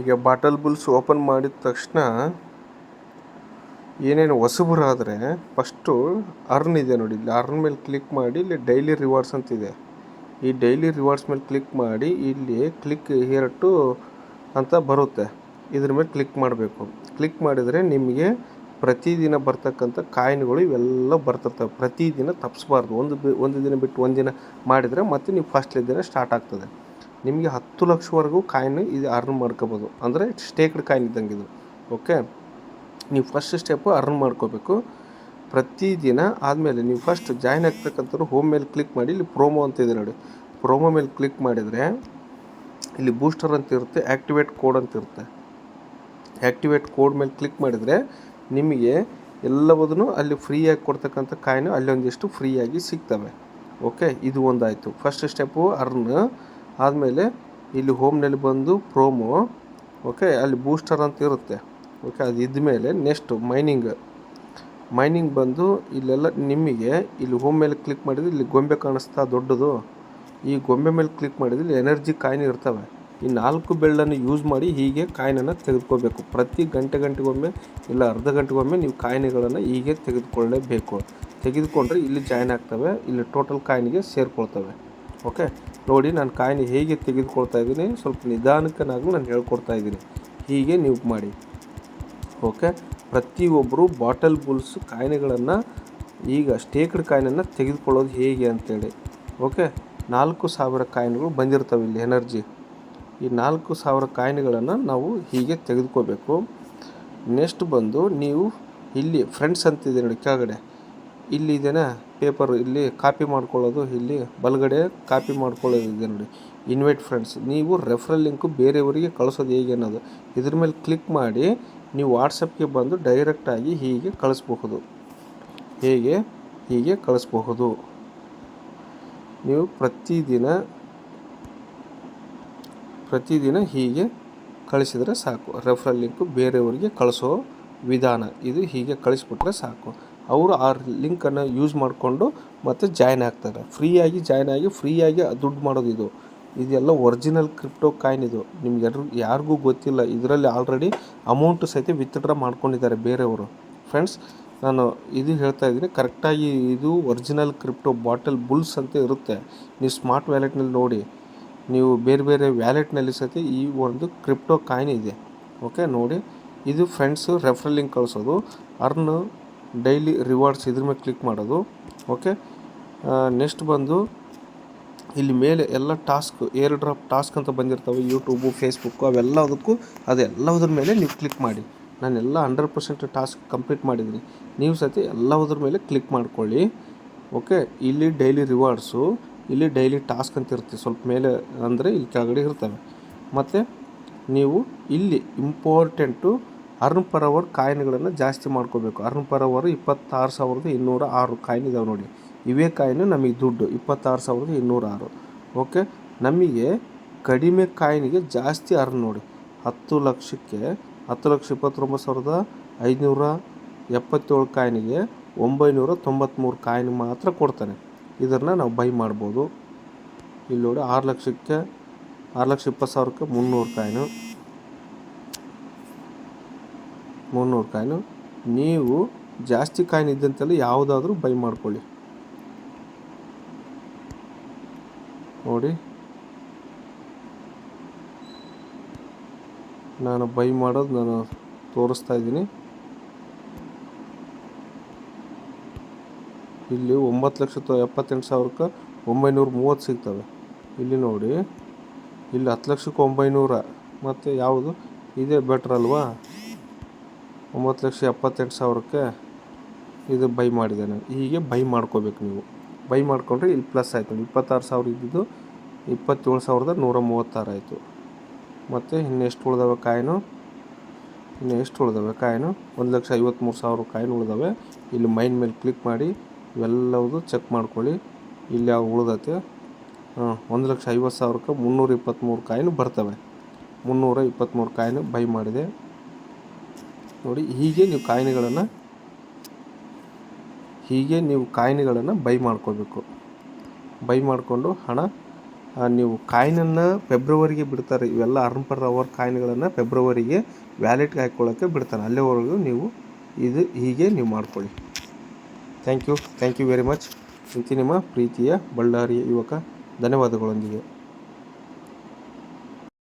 ಈಗ bottle Bulls open ಮಾಡಿದ ತಕ್ಷಣ ಏನೇನು ಹೊಸಬರಾದರೆ ಫಸ್ಟು ಅರ್ನ್ ಇದೆ ನೋಡಿ, ಇಲ್ಲಿ ಅರ್ನ್ ಮೇಲೆ ಕ್ಲಿಕ್ ಮಾಡಿ ಇಲ್ಲಿ ಡೈಲಿ ರಿವಾರ್ಡ್ಸ್ ಅಂತಿದೆ ಈ ಡೈಲಿ ರಿವಾರ್ಡ್ಸ್ ಮೇಲೆ ಕ್ಲಿಕ್ ಮಾಡಿ ಇಲ್ಲಿ ಕ್ಲಿಕ್ ಹಿಯರ್ ಟು ಅಂತ ಬರುತ್ತೆ. ಇದ್ರ ಮೇಲೆ ಕ್ಲಿಕ್ ಮಾಡಬೇಕು. ಕ್ಲಿಕ್ ಮಾಡಿದರೆ ನಿಮಗೆ ಪ್ರತಿದಿನ ಬರ್ತಕ್ಕಂಥ ಕಾಯಿನ್ಗಳು ಇವೆಲ್ಲ ಬರ್ತಿರ್ತವೆ. ಪ್ರತಿದಿನ ತಪ್ಪಿಸ್ಬಾರ್ದು ಒಂದು ಒಂದು ದಿನ ಬಿಟ್ಟು ಒಂದು ದಿನ ಮಾಡಿದರೆ ಮತ್ತೆ ನೀವು ಫಸ್ಟ್ಲೇ ದಿನ ಸ್ಟಾರ್ಟ್ ಆಗ್ತದೆ. ನಿಮಗೆ ಹತ್ತು ಲಕ್ಷವರೆಗೂ ಕಾಯಿನ್ ಇದು ಅರ್ನ್ ಮಾಡ್ಕೋಬೋದು. ಅಂದರೆ ಸ್ಟೇಕ್ಡ್ ಕಾಯಿನ್ ಇದ್ದಂಗೆ ಇದು. ಓಕೆ ನೀವು ಫಸ್ಟ್ ಸ್ಟೆಪ್ಪು ಅರ್ನ್ ಮಾಡ್ಕೋಬೇಕು. ಪ್ರತಿದಿನ ಆದಮೇಲೆ ನೀವು ಫಸ್ಟ್ ಜಾಯ್ನ್ ಆಗ್ತಕ್ಕಂಥವ್ರು ಹೋಮ್ ಮೇಲೆ ಕ್ಲಿಕ್ ಮಾಡಿ, ಇಲ್ಲಿ ಪ್ರೋಮೋ ಅಂತ ಇದೆ ನೋಡಿ. ಪ್ರೋಮೋ ಮೇಲೆ ಕ್ಲಿಕ್ ಮಾಡಿದರೆ ಇಲ್ಲಿ ಬೂಸ್ಟರ್ ಅಂತ ಇರುತ್ತೆ ಆ್ಯಕ್ಟಿವೇಟ್ ಕೋಡ್ ಅಂತ ಇರುತ್ತೆ. ಆ್ಯಕ್ಟಿವೇಟ್ ಕೋಡ್ ಮೇಲೆ ಕ್ಲಿಕ್ ಮಾಡಿದರೆ ನಿಮಗೆ ಎಲ್ಲವದನ್ನು ಅಲ್ಲಿ ಫ್ರೀಯಾಗಿ ಕೊಡ್ತಕ್ಕಂಥ ಕಾಯಿನು ಅಲ್ಲಿ ಒಂದಿಷ್ಟು ಫ್ರೀಯಾಗಿ ಸಿಗ್ತವೆ. ಓಕೆ ಇದು ಒಂದಾಯಿತು. ಫಸ್ಟ್ ಸ್ಟೆಪ್ಪು ಅರ್ನ್ ಆದಮೇಲೆ ಇಲ್ಲಿ ಹೋಮ್ನಲ್ಲಿ ಬಂದು ಪ್ರೋಮೋ ಓಕೆ ಅಲ್ಲಿ ಬೂಸ್ಟರ್ ಅಂತ ಇರುತ್ತೆ ಓಕೆ ಅದು ಇದ್ಮೇಲೆ ನೆಕ್ಸ್ಟು ಮೈನಿಂಗ್ ಮೈನಿಂಗ್ ಬಂದು ಇಲ್ಲೆಲ್ಲ ನಿಮಗೆ ಇಲ್ಲಿ ಹೋಮ್ ಮೇಲೆ ಕ್ಲಿಕ್ ಮಾಡಿದ್ರೆ ಇಲ್ಲಿ ಗೊಂಬೆ ಕಾಣಿಸ್ತಾ ದೊಡ್ಡದು. ಈ ಗೊಂಬೆ ಮೇಲೆ ಕ್ಲಿಕ್ ಮಾಡಿದ್ರೆ ಇಲ್ಲಿ ಎನರ್ಜಿ ಕಾಯಿನ್ ಇರ್ತವೆ. ಈ ನಾಲ್ಕು ಬೆಳ್ಳನ್ನು ಯೂಸ್ ಮಾಡಿ ಹೀಗೆ ಕಾಯಿನನ್ನು ತೆಗೆದುಕೋಬೇಕು ಪ್ರತಿ ಗಂಟೆ ಗಂಟೆಗೊಮ್ಮೆ ಇಲ್ಲ ಅರ್ಧ ಗಂಟೆಗೊಮ್ಮೆ ನೀವು ಕಾಯಿನ್ಗಳನ್ನು ಹೀಗೆ ತೆಗೆದುಕೊಳ್ಳಲೇಬೇಕು ತೆಗೆದುಕೊಂಡ್ರೆ ಇಲ್ಲಿ ಜಾಯ್ನ್ ಆಗ್ತವೆ, ಇಲ್ಲಿ ಟೋಟಲ್ ಕಾಯಿನಿಗೆ ಸೇರಿಕೊಳ್ತವೆ ಓಕೆ ನೋಡಿ, ನಾನು ಕಾಯಿನ ಹೇಗೆ ತೆಗೆದುಕೊಳ್ತಾ ಇದ್ದೀನಿ, ಸ್ವಲ್ಪ ನಿಧಾನಕ್ಕೆ ನಾನು ಹೇಳ್ಕೊಡ್ತಾ ಇದ್ದೀನಿ. ಹೀಗೆ ನೀವು ಮಾಡಿ. ಓಕೆ? ಪ್ರತಿಯೊಬ್ಬರು ಬಾಟಲ್ ಬುಲ್ಸ್ ಕಾಯಿನ್ಗಳನ್ನು ಈಗ ಸ್ಟೇಕ್ಡ್ ಕಾಯಿನನ್ನು ತೆಗೆದುಕೊಳ್ಳೋದು ಹೇಗೆ ಅಂತೇಳಿ. ಓಕೆ? ನಾಲ್ಕು ಸಾವಿರ ಕಾಯಿನ್ಗಳು ಬಂದಿರ್ತವೆ ಇಲ್ಲಿ ಎನರ್ಜಿ. ಈ ನಾಲ್ಕು ಸಾವಿರ ಕಾಯಿನ್ಗಳನ್ನು ನಾವು ಹೀಗೆ ತೆಗೆದುಕೋಬೇಕು ನೆಕ್ಸ್ಟ್ ಬಂದು ನೀವು ಇಲ್ಲಿ, ಫ್ರೆಂಡ್ಸ್ ಅಂತಿದೆ ನೋಡಿ ಕೆಳಗಡೆ. ಇಲ್ಲಿ ಇದೆನಾ? ಪೇಪರ್ ಇಲ್ಲಿ ಕಾಪಿ ಮಾಡ್ಕೊಳ್ಳೋದು, ಇಲ್ಲಿ ಬಲಗಡೆ ಕಾಪಿ ಮಾಡ್ಕೊಳ್ಳೋದಿದೆ ನೋಡಿ. ಇನ್ವೈಟ್ ಫ್ರೆಂಡ್ಸ್ ನೀವು ರೆಫರಲ್ ಲಿಂಕು ಬೇರೆಯವರಿಗೆ ಕಳಿಸೋದು ಹೇಗೆ ಅನ್ನೋದು. ಇದ್ರ ಮೇಲೆ ಕ್ಲಿಕ್ ಮಾಡಿ, ನೀವು ವಾಟ್ಸಪ್ಗೆ ಬಂದು ಡೈರೆಕ್ಟಾಗಿ ಹೀಗೆ ಕಳಿಸ್ಬಹುದು. ಹೇಗೆ? ಹೀಗೆ ಕಳಿಸ್ಬಹುದು. ನೀವು ಪ್ರತಿದಿನ ಪ್ರತಿದಿನ ಹೀಗೆ ಕಳಿಸಿದರೆ ಸಾಕು. ರೆಫರಲ್ ಲಿಂಕು ಬೇರೆಯವರಿಗೆ ಕಳಿಸೋ ವಿಧಾನ. ಇದು ಹೀಗೆ ಕಳಿಸ್ಬಿಟ್ರೆ ಸಾಕು. ಅವರು ಆ ಲಿಂಕನ್ನು ಯೂಸ್ ಮಾಡಿಕೊಂಡು ಮತ್ತೆ ಜಾಯ್ನ್ ಆಗ್ತಾರೆ. ಫ್ರೀಯಾಗಿ ಜಾಯ್ನ್ ಆಗಿ ಫ್ರೀಯಾಗಿ ದುಡ್ಡು ಮಾಡೋದು ಇದು. ಇದೆಲ್ಲ ಒರಿಜಿನಲ್ ಕ್ರಿಪ್ಟೋ ಕಾಯಿನ್ ಇದು. ನಿಮ್ಗೆ ಯಾರು ಯಾರಿಗೂ ಗೊತ್ತಿಲ್ಲ, ಇದರಲ್ಲಿ ಆಲ್ರೆಡಿ ಅಮೌಂಟ್ ಸಹಿತ ವಿತ್ಡ್ರಾ ಮಾಡ್ಕೊಂಡಿದ್ದಾರೆ ಬೇರೆಯವರು. ಫ್ರೆಂಡ್ಸ್ ನಾನು ಇದು ಹೇಳ್ತಾ ಇದ್ದೀನಿ. ಕರೆಕ್ಟಾಗಿ ಇದು ಒರಿಜಿನಲ್ ಕ್ರಿಪ್ಟೋ ಬಾಟಲ್ ಬುಲ್ಸ್ ಅಂತ ಇರುತ್ತೆ. ನೀವು ಸ್ಮಾರ್ಟ್ ವ್ಯಾಲೆಟ್ನಲ್ಲಿ ನೋಡಿ, ನೀವು ಬೇರೆ ಬೇರೆ ವ್ಯಾಲೆಟ್ನಲ್ಲಿ ಸಹಿತ ಈ ಒಂದು ಕ್ರಿಪ್ಟೋ ಕಾಯಿನ್ ಇದೆ. ಓಕೆ ನೋಡಿ, ಇದು ಫ್ರೆಂಡ್ಸು ರೆಫ್ರಲ್ ಲಿಂಕ್ ಕಳಿಸೋದು. ಅರ್ನ್ ಡೈಲಿ ರಿವಾರ್ಡ್ಸ್ ಇದ್ರ ಮೇಲೆ ಕ್ಲಿಕ್ ಮಾಡೋದು, ಓಕೆ? ನೆಕ್ಸ್ಟ್ ಬಂದು ಇಲ್ಲಿ ಮೇಲೆ ಎಲ್ಲ ಟಾಸ್ಕ್ ಏರ್ ಡ್ರಾಪ್ ಟಾಸ್ಕ್ ಅಂತ ಬಂದಿರ್ತವೆ, ಯೂಟ್ಯೂಬು, ಫೇಸ್ಬುಕ್ಕು, ಅವೆಲ್ಲದಕ್ಕೂ ಅದೆಲ್ಲವುದ್ರ ಮೇಲೆ ನೀವು ಕ್ಲಿಕ್ ಮಾಡಿ. ನಾನೆಲ್ಲ ಹಂಡ್ರೆಡ್ ಪರ್ಸೆಂಟ್ ಟಾಸ್ಕ್ ಕಂಪ್ಲೀಟ್ ಮಾಡಿದ್ದೀನಿ. ನೀವು ಸತಿ ಎಲ್ಲವುದ್ರ ಮೇಲೆ ಕ್ಲಿಕ್ ಮಾಡ್ಕೊಳ್ಳಿ, ಓಕೆ? ಇಲ್ಲಿ ಡೈಲಿ ರಿವಾರ್ಡ್ಸು, ಇಲ್ಲಿ ಡೈಲಿ ಟಾಸ್ಕ್ ಅಂತ ಇರುತ್ತೆ, ಸ್ವಲ್ಪ ಮೇಲೆ ಅಂದರೆ ಇಲ್ಲಿ ಕೆಳಗಡೆ ಇರ್ತವೆ. ಮತ್ತು ನೀವು ಇಲ್ಲಿ ಇಂಪಾರ್ಟೆಂಟು ಅರ್ನ್ ಪರ್ ಅವರ್ ಕಾಯಿನ್ಗಳನ್ನು ಜಾಸ್ತಿ ಮಾಡ್ಕೋಬೇಕು. ಅರ್ನ್ ಪರ್ ಅವರ್ ಇಪ್ಪತ್ತಾರು ಸಾವಿರದ ಇನ್ನೂರ ಆರು ಕಾಯಿನ್ ಇದಾವೆ ನೋಡಿ. ಇವೇ ಕಾಯಿನ್, ನಮಗೆ ದುಡ್ಡು. ಇಪ್ಪತ್ತಾರು ಸಾವಿರದ ಇನ್ನೂರ ಆರು. ಓಕೆ? ನಮಗೆ ಕಡಿಮೆ ಕಾಯಿನಿಗೆ ಜಾಸ್ತಿ ಅರ್ನ್ ನೋಡಿ. ಹತ್ತು ಲಕ್ಷಕ್ಕೆ, ಹತ್ತು ಲಕ್ಷ ಇಪ್ಪತ್ತೊಂಬತ್ತು ಸಾವಿರದ ಐದುನೂರ ಎಪ್ಪತ್ತೇಳು ಕಾಯಿನಿಗೆ ಒಂಬೈನೂರ ತೊಂಬತ್ತ್ಮೂರು ಕಾಯಿನ್ ಮಾತ್ರ ಕೊಡ್ತಾನೆ. ಇದನ್ನು ನಾವು ಬೈ ಮಾಡ್ಬೋದು. ಇಲ್ಲಿ ನೋಡಿ ಆರು ಲಕ್ಷಕ್ಕೆ, ಆರು ಲಕ್ಷ ಇಪ್ಪತ್ತು ಸಾವಿರಕ್ಕೆ ಮುನ್ನೂರು ಕಾಯಿನು. ಮುನ್ನೂರು ಕಾಯಿನು. ನೀವು ಜಾಸ್ತಿ ಕಾಯಿನ್ ಇದ್ದಂತೆಲ್ಲ ಯಾವುದಾದ್ರೂ ಬೈ ಮಾಡ್ಕೊಳ್ಳಿ. ನೋಡಿ. ನಾನು ಬೈ ಮಾಡೋದು ನಾನು ತೋರಿಸ್ತಾ ಇದ್ದೀನಿ. ಇಲ್ಲಿ ಒಂಬತ್ತು ಲಕ್ಷದ ಎಪ್ಪತ್ತೆಂಟು ಸಾವಿರಕ್ಕೆ ಒಂಬೈನೂರ ಮೂವತ್ತು ಸಿಗ್ತವೆ. ಇಲ್ಲಿ ನೋಡಿ. ಇಲ್ಲಿ ಹತ್ತು ಲಕ್ಷಕ್ಕೆ ಒಂಬೈನೂರ. ಮತ್ತು ಯಾವುದು? ಇದೇ ಬೆಟ್ರ್ ಅಲ್ವಾ? ಒಂಬತ್ತು ಲಕ್ಷ ಎಪ್ಪತ್ತೆಂಟು ಸಾವಿರಕ್ಕೆ ಇದು ಬೈ ಮಾಡಿದೆ ನಾನು ಹೀಗೆ ಬೈ ಮಾಡ್ಕೋಬೇಕು ನೀವು. ಬೈ ಮಾಡಿಕೊಂಡ್ರೆ ಇಲ್ಲಿ ಪ್ಲಸ್ ಆಯಿತು. ಇಪ್ಪತ್ತಾರು ಸಾವಿರ ಇದ್ದಿದ್ದು ಇಪ್ಪತ್ತೇಳು ಸಾವಿರದ ನೂರ ಮೂವತ್ತಾರು ಆಯಿತು. ಮತ್ತು ಇನ್ನೆಷ್ಟು ಉಳಿದವೆ ಕಾಯಿನು? ಇನ್ನು ಎಷ್ಟು ಉಳಿದವೆ ಕಾಯಿನು? ಒಂದು ಲಕ್ಷ ಐವತ್ತ್ಮೂರು ಸಾವಿರ ಕಾಯಿನ್ ಉಳಿದವೆ. ಇಲ್ಲಿ ಮೈನ್ ಮೇಲೆ ಕ್ಲಿಕ್ ಮಾಡಿ ಇವೆಲ್ಲವುದು ಚೆಕ್ ಮಾಡ್ಕೊಳ್ಳಿ. ಇಲ್ಲಿ ಯಾವ ಉಳಿದತೆ? ಒಂದು ಲಕ್ಷ ಐವತ್ತು ಸಾವಿರಕ್ಕೆ ಮುನ್ನೂರ ಇಪ್ಪತ್ತ್ಮೂರು ಕಾಯಿನು ಬರ್ತವೆ. ಮುನ್ನೂರ ಇಪ್ಪತ್ತ್ಮೂರು ಕಾಯಿನು ಬೈ ಮಾಡಿದೆ. ನೋಡಿ, ಹೀಗೆ ನೀವು ಕಾಯಿನ್ಗಳನ್ನು, ಹೀಗೆ ನೀವು ಕಾಯಿನ್ಗಳನ್ನು ಬೈ ಮಾಡ್ಕೋಬೇಕು. ಬೈ ಮಾಡಿಕೊಂಡು ಹಣ ನೀವು ಕಾಯಿನನ್ನು ಫೆಬ್ರವರಿಗೆ ಬಿಡ್ತಾರೆ. ಇವೆಲ್ಲ ಅರ್ನ್ ಪರ್ ಅವರ್ ಕಾಯಿನ್ಗಳನ್ನು ಫೆಬ್ರವರಿಗೆ ವ್ಯಾಲೆಟ್ಗೆ ಹಾಕ್ಕೊಳ್ಳೋಕ್ಕೆ ಬಿಡ್ತಾರೆ. ಅಲ್ಲಿವರೆಗೂ ನೀವು ಇದು ಹೀಗೆ ನೀವು ಮಾಡ್ಕೊಳ್ಳಿ. Thank you. Thank you very much. ಇಂತಿ ನಿಮ್ಮ ಪ್ರೀತಿಯ ಬಳ್ಳಾರಿಯ ಯುವಕ, ಧನ್ಯವಾದಗಳೊಂದಿಗೆ.